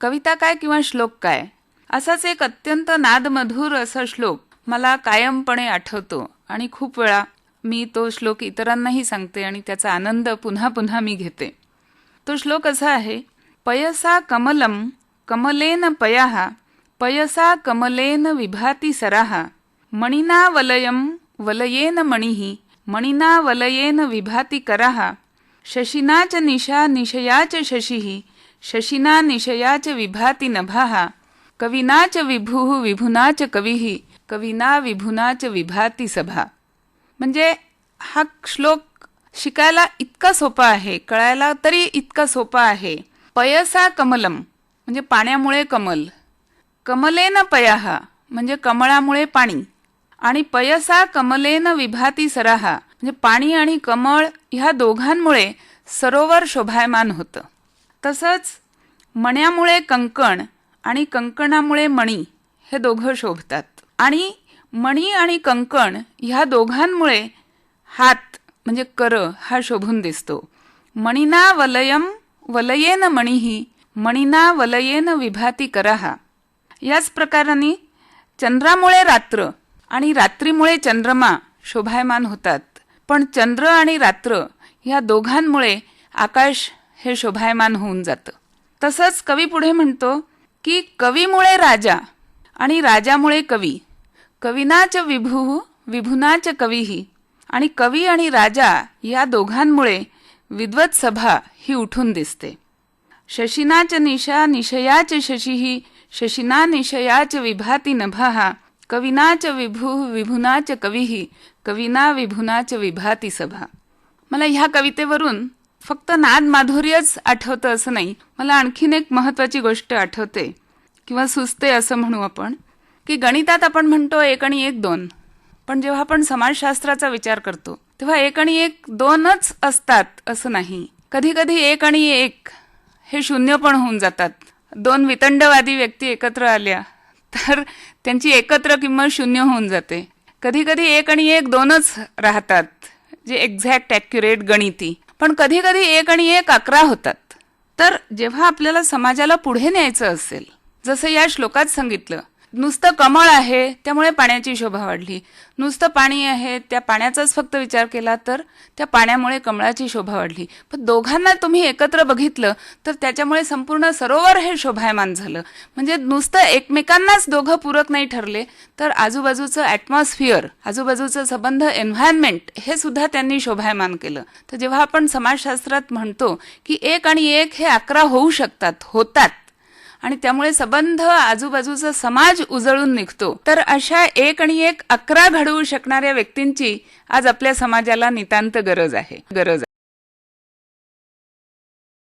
कविता काय किंवा श्लोक काय? असाच एक अत्यंत नादमधुर असा श्लोक मला कायमपणे आठवतो. आणि खूप वेळा मी तो श्लोक इतरांनाही सांगते आणि त्याचा आनंद पुन्हा पुन्हा मी घेते. तो श्लोक असा आहे पयसा कमलम कमलेन पयाहा पयसा कमलेन विभाती सराहा मणिना वलयम वलयेन मणिः मणिना वलयेन विभाती कराः शशिना च निशा निशया च शशिः शशिना निशया च विभाति नभाः। कविना च विभुः विभुना च कविः। कविना विभुना च विभाती सभा। म्हणजे हा श्लोक शिकायला इतका सोपा आहे कळायला तरी इतका सोपा आहे. पयसा कमलम म्हणजे पाण्यामुळे कमल। कमलेन पयाह म्हणजे कमळामुळे पाणी। आणि पयसा कमलेन विभाती सराहा म्हणजे पाणी आणि कमळ ह्या दोघांमुळे सरोवर शोभायमान होतं. तसंच मण्यामुळे कंकण आणि कंकणामुळे मणी हे दोघं शोभतात. आणि मणी आणि कंकण ह्या दोघांमुळे हात म्हणजे कर हा शोभून दिसतो. मणिना वलयम वलयेन मणीही मणिना वलयेन विभाती कराहा. याच प्रकाराने चंद्रामुळे रात्र आणि रात्रीमुळे चंद्रमा शोभायमान होतात. पण चंद्र आणि रात्र ह्या दोघांमुळे आकाश हे शोभायमान होऊन जातं. तसंच कवी पुढे म्हणतो की कवीमुळे राजा आणि राजामुळे कवी. कविनाच विभू विभुनाच कवीही. आणि कवी आणि राजा या दोघांमुळे विद्वत सभा ही उठून दिसते. शशिनाच निशा निशयाच शशीही शशिना निशयाच विभाती नभः कविनाच विभू विभुनाच कवीही कविना विभुनाच विभाती सभा. मला ह्या कवितेवरून फक्त नाद माधुर्यच आठवतं असं नाही. मला आणखीन एक महत्वाची गोष्ट आठवते. किंवा सुचते असं म्हणू आपण की गणितात आपण म्हणतो एक आणि एक दोन. पण जेव्हा आपण समाजशास्त्राचा विचार करतो तेव्हा एक आणि एक दोनच असतात असं नाही. कधी कधी एक आणि एक हे शून्य पण होऊन जातात. दोन वितंडवादी व्यक्ती एकत्र आल्या तर त्यांची एकत्र किंमत शून्य होऊन जाते. कधी कधी एक आणि एक दोनच राहतात जे एक्झॅक्ट ॲक्युरेट गणिती. पण कधी कधी एक आणि एक अकरा होतात. तर जेव्हा आपल्याला समाजाला पुढे न्यायचं असेल जसं या श्लोकात सांगितलं नुसतं कमळ आहे त्यामुळे पाण्याची शोभा वाढली. नुसतं पाणी आहे त्या पाण्याचाच फक्त विचार केला तर त्या पाण्यामुळे कमळाची शोभा वाढली. पण दोघांना तुम्ही एकत्र बघितलं तर त्याच्यामुळे संपूर्ण सरोवर हे शोभायमान झालं. म्हणजे नुसतं एकमेकांनाच दोघं पूरक नाही ठरले तर आजूबाजूचं ॲटमॉस्फिअर आजूबाजूचं संबंध एन्व्हायरमेंट हे सुद्धा त्यांनी शोभायमान केलं. तर जेव्हा आपण समाजशास्त्रात म्हणतो की एक आणि एक हे अकरा होऊ शकतात होतात आणि त्यामुळे संबंध आजूबाजूचा समाज उजळून निघतो. तर अशा एक आणि एक अकरा घडवू शकणाऱ्या व्यक्तींची आज आपल्या समाजाला नितांत गरज आहे. गरज